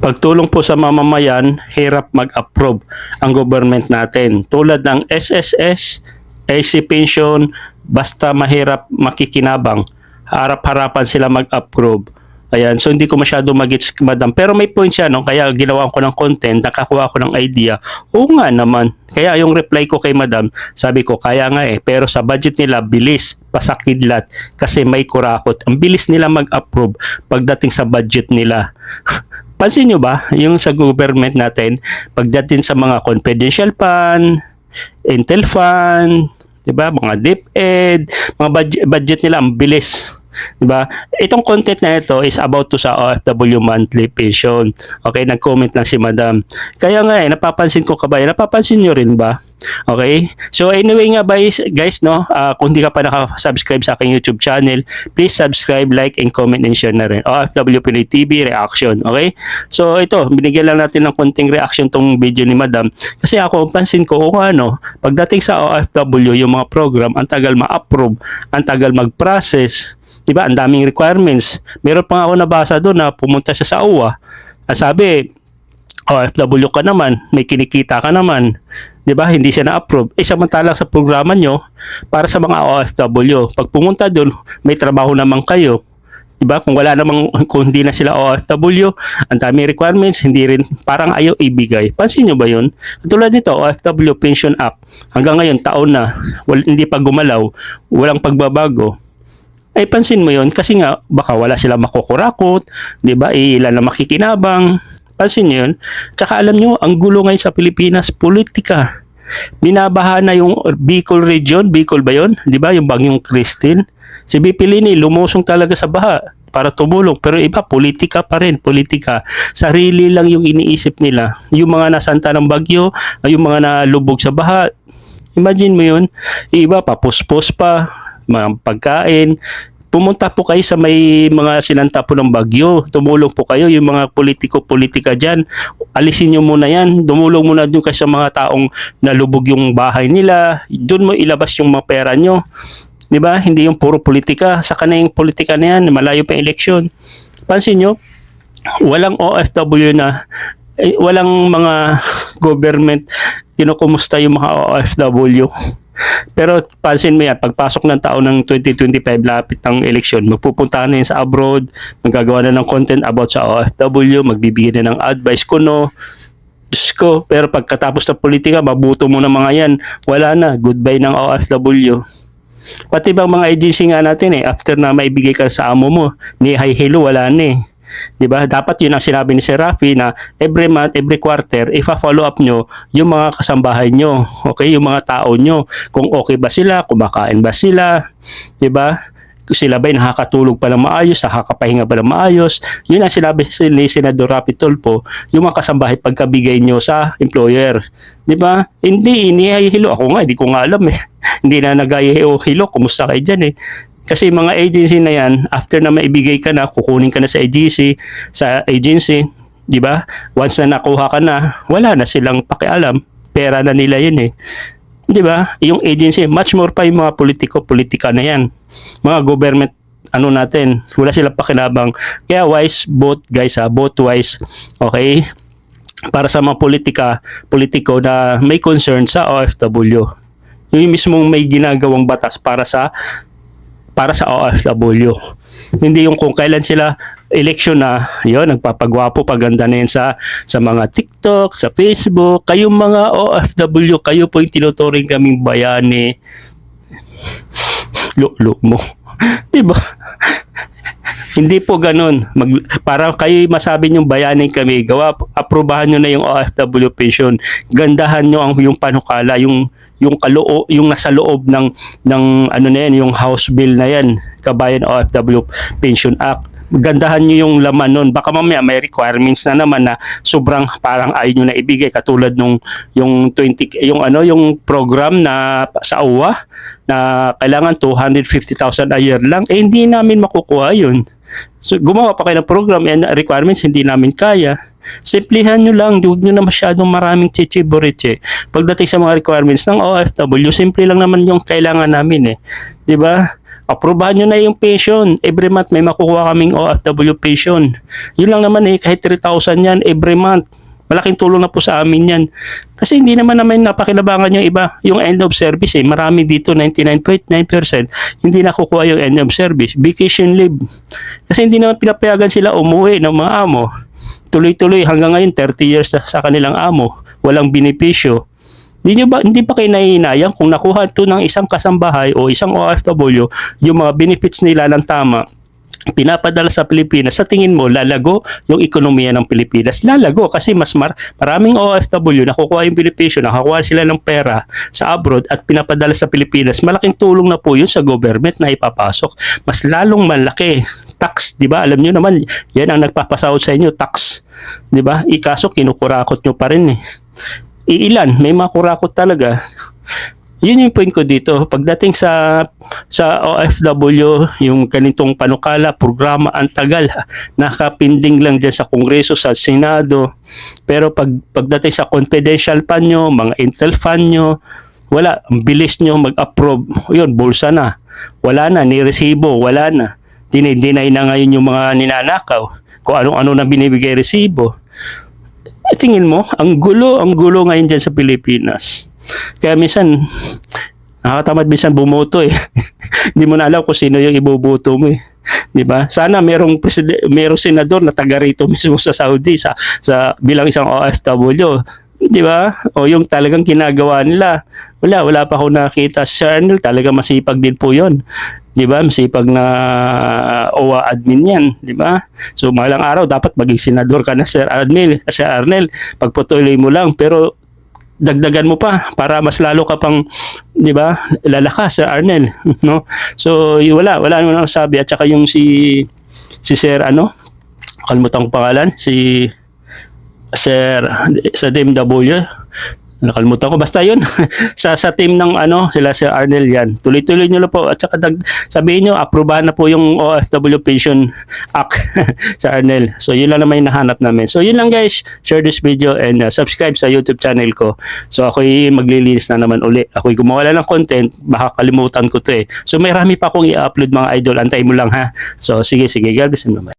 Pagtulong po sa mamamayan, hirap mag-approve ang government natin. Tulad ng SSS, AC pension, basta mahirap makikinabang. Harap-harapan sila mag-approve. Ayan, so hindi ko masyado magets madam. Pero may point siya, no? Kaya ginawa ko ng content, nakakuha ko ng idea. Oo nga naman. Kaya yung reply ko kay madam, sabi ko, kaya nga eh. Pero sa budget nila, bilis, pasakidlat. Kasi may kurakot. Ang bilis nila mag-approve pagdating sa budget nila. Pansin nyo ba, yung sa government natin, pagdating sa mga confidential fund, Intel fund, 'di ba? Mga DepEd, mga budget, budget nila ang bilis. 'Di ba? Itong content na ito is about to sa OFW monthly pension. Okay, nag-comment lang si Madam. Kaya nga eh, napapansin ko kabayan, napapansin nyo rin ba? Okay? So anyway nga guys, guys no, ah, kung hindi ka pa naka-subscribe sa aking YouTube channel, please subscribe, like, and comment and share na rin. OFW Pinoy TV Reaction. Okay? So ito, binigyan lang natin ng konting reaction tong video ni Madam. Kasi ako, pansin ko, kung ano, pagdating sa OFW, yung mga program, ang tagal ma-approve, ang tagal mag-process, di ba? Ang daming requirements. Meron pa ako nabasa doon na pumunta siya sa OWA. Ang sabi, OFW ka naman, may kinikita ka naman, 'di ba? Hindi siya na-approve. Eh samantalang sa programa nyo para sa mga OFW, pag pumunta doon, may trabaho naman kayo. 'Di ba? Kung wala namang kung hindi na sila OFW, ang dami requirements, hindi rin parang ayaw ibigay. Pansin nyo ba 'yun? Tulad nito, OFW Pension Act. Hanggang ngayon taon na, wal, hindi pa gumalaw, walang pagbabago ay pansin mo yon kasi nga baka wala sila makukurakot, 'di ba? Ilan na makikinabang. Pansin niyo yun? Tsaka alam nyo, ang gulo ngayon sa Pilipinas, politika. Binabaha na yung Bicol region, Bicol ba yun? Di ba? Yung Bagyong Christine. Si BP Lini, lumusong talaga sa baha para tumulong. Pero iba, politika pa rin, politika. Sarili lang yung iniisip nila. Yung mga nasanta ng bagyo, yung mga nalubog sa baha. Imagine mo yun, iba, papuspos pa, mga pagkain, pumunta po kayo sa may mga sinanta po ng bagyo. Tumulong po kayo, yung mga politiko-politika dyan. Alisin nyo muna yan. Dumulong muna dun kayo sa mga taong nalubog yung bahay nila. Doon mo ilabas yung mga pera nyo. 'Di ba? Hindi yung puro politika. Saka na yung politika na yan. Malayo pa eleksyon. Pansin nyo, walang OFW na eh, walang mga government kinukumusta yung mga OFW. Pero pansin mo yan, pagpasok ng taon ng 2025, lapit ng eleksyon, magpupunta na yan sa abroad, magagawa na ng content about sa OFW, magbibigay na ng advice ko no. Diyos ko, pero pagkatapos ng politika, mabuto mo na mga yan. Wala na, goodbye ng OFW. Pati bang mga agency nga natin eh, after na maibigay ka sa amo mo, ni hi hello, wala na eh. 'Di ba? Dapat 'yun ang sinabi ni Sir Rafi na every month, every quarter, ifa-follow up nyo yung mga kasambahay nyo. Okay, yung mga tao nyo. Kung okay ba sila, kumakain ba sila, 'di ba? Sila ba'y nakakatulog pa ng maayos, nakakapahinga pa ng maayos. Yun ang sinabi ni Senador Rapi Tulfo, yung mga kasambahay pagkabigay nyo sa employer. Di ba? Hindi, inihihilo. Ako nga, hindi ko nga alam eh. hindi na nagayihilo. Kumusta kayo dyan eh. Kasi mga agency na yan, after na maibigay ka na, kukunin ka na sa agency, sa agency, di ba? Once na nakuha ka na, wala na silang pakialam. Pera na nila yun eh. Di ba? Yung agency, much more pa yung mga politiko, politika na yan. Mga government, ano natin, wala silang pakinabang. Kaya wise, both guys ha, both wise, okay? Para sa mga politika, politiko na may concern sa OFW. Yung mismong may ginagawang batas para sa para sa OFW. Hindi yung kung kailan sila election na, yon nagpapagwapo, paganda na yan sa, sa mga TikTok, sa Facebook. Kayong mga OFW, kayo po yung tinuturing kaming bayani. Lulo mo. Di ba? Hindi po ganun. Mag, para kayo masabi nyo bayani kami, gawa, aprobahan nyo na yung OFW pension. Gandahan nyo ang yung panukala, yung yung kaloo yung nasa loob ng ng ano na yan, yung House Bill na yan, Kabayan OFW Pension Act gandahan nyo yung laman nun. Baka mamaya may requirements na naman na sobrang parang ayaw nyo na ibigay katulad nung yung 20 yung ano yung program na sa UWA na kailangan 250,000 a year lang eh hindi namin makukuha yun. So gumawa pa kayo ng program and requirements hindi namin kaya. Simplihan nyo lang, huwag nyo na masyadong maraming chichi-buriche. Pagdating sa mga requirements ng OFW, simple lang naman yung kailangan namin eh. ba? Aprobahan nyo na yung pension. Every month may makukuha kaming OFW pension. Yun lang naman eh, kahit 3,000 yan every month. Malaking tulong na po sa amin yan. Kasi hindi naman naman napakinabangan yung iba. Yung end of service eh. Marami dito, 99.9% hindi nakukuha yung end of service. Vacation leave. Kasi hindi naman pinapayagan sila umuwi ng mga amo. Tuloy-tuloy hanggang ngayon 30 years na sa kanilang amo. Walang benepisyo. Hindi, nyo ba, hindi pa kayo nahihinayang kung nakuha ito ng isang kasambahay o isang OFW yung mga benefits nila ng tama pinapadala sa Pilipinas, sa tingin mo, lalago yung ekonomiya ng Pilipinas? Lalago kasi mas mar maraming OFW nakukuha yung benepisyo, nakakuha sila ng pera sa abroad at pinapadala sa Pilipinas. Malaking tulong na po yun sa government na ipapasok. Mas lalong malaki tax, 'di ba? Alam niyo naman, 'yan ang nagpapasahod sa inyo, tax. 'Di ba? Ikaso kinukurakot nyo pa rin eh. Iilan, may makurakot talaga. Yun yung point ko dito. Pagdating sa sa OFW, yung ganitong panukala, programa, ang tagal. Nakapinding lang dyan sa Kongreso, sa Senado. Pero pag, pagdating sa confidential fund nyo, mga intel fund nyo, wala. Ang bilis nyo mag-approve. Yun, bulsa na. Wala na, niresibo, wala na. Dinay-deny na ngayon yung mga ninanakaw. Kung anong-ano na binibigay resibo. Eh, tingin mo, ang gulo, ang gulo ngayon dyan sa Pilipinas. Kaya minsan, nakakatamad minsan bumoto eh. Hindi mo na alam kung sino yung iboboto mo eh. 'Di ba? Sana merong merong senador na taga rito mismo sa Saudi sa sa bilang isang OFW. 'Di ba? O yung talagang ginagawa nila. Wala, wala pa ako nakita. Si Sir Arnel talaga masipag din po 'yon. 'Di ba? Masipag na OWA admin 'yan, 'di ba? So malang araw dapat maging senador ka na Sir Arnel, Sir Arnel. Pagputuloy mo lang pero dagdagan mo pa para mas lalo ka pang 'di ba lalakas sa Arnel no so wala wala naman ako sabi at saka yung si si Sir ano kalimutan ko pangalan si Sir sa DMW nakalimutan ko. Basta yun sa sa team ng ano sila si Arnel yan. Tuloy-tuloy nyo lang po. At saka dag, sabihin nyo aprobahan na po yung OFW Pension Act sa Arnel. So yun lang naman yung nahanap namin. So yun lang guys. Share this video and uh, subscribe sa YouTube channel ko. So ako'y maglilinis na naman uli. Ako'y gumawa lang ng content. Baka kalimutan ko to eh. So may rami pa akong i-upload mga idol. Antay mo lang ha. So sige sige. God bless and bye